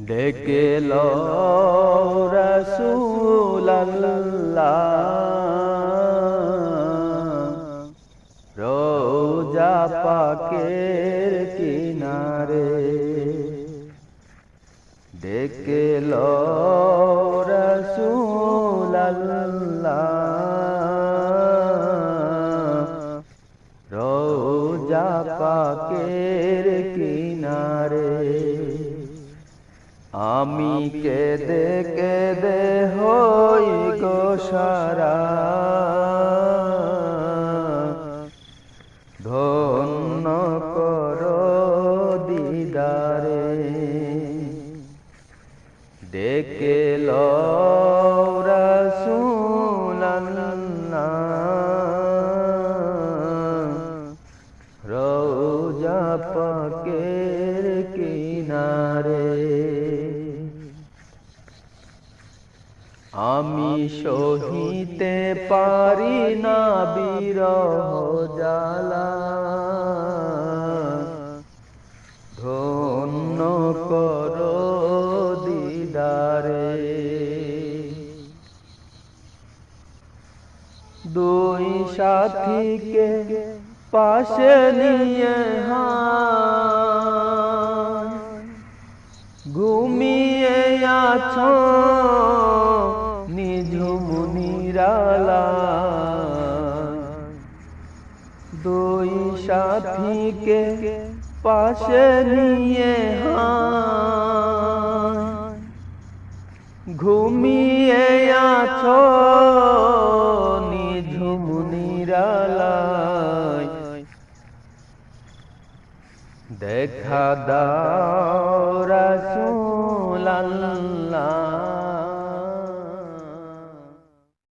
ডেকে রোজা পাকের কিনারে। ডেকে রোজা পাকের কিনারে। আমি কেদে কেদে হই গো সারা। ধন্য করো দিদারে। ডেকে রসুল্লাহ রোজা পাকের কিনারে। আমি সহিতে পারি না বিরহ জালা ধন্য করো দিদারে। দুই সাথীকে পাশে নিয়ে ঘুমিয়ে আছো নিরালা দুই সাথীকে পাশে নিয়ে ঘুমিয়ে আছো নিঝুম নিরালায়। দেখা দাও রাসূল আল্লাহ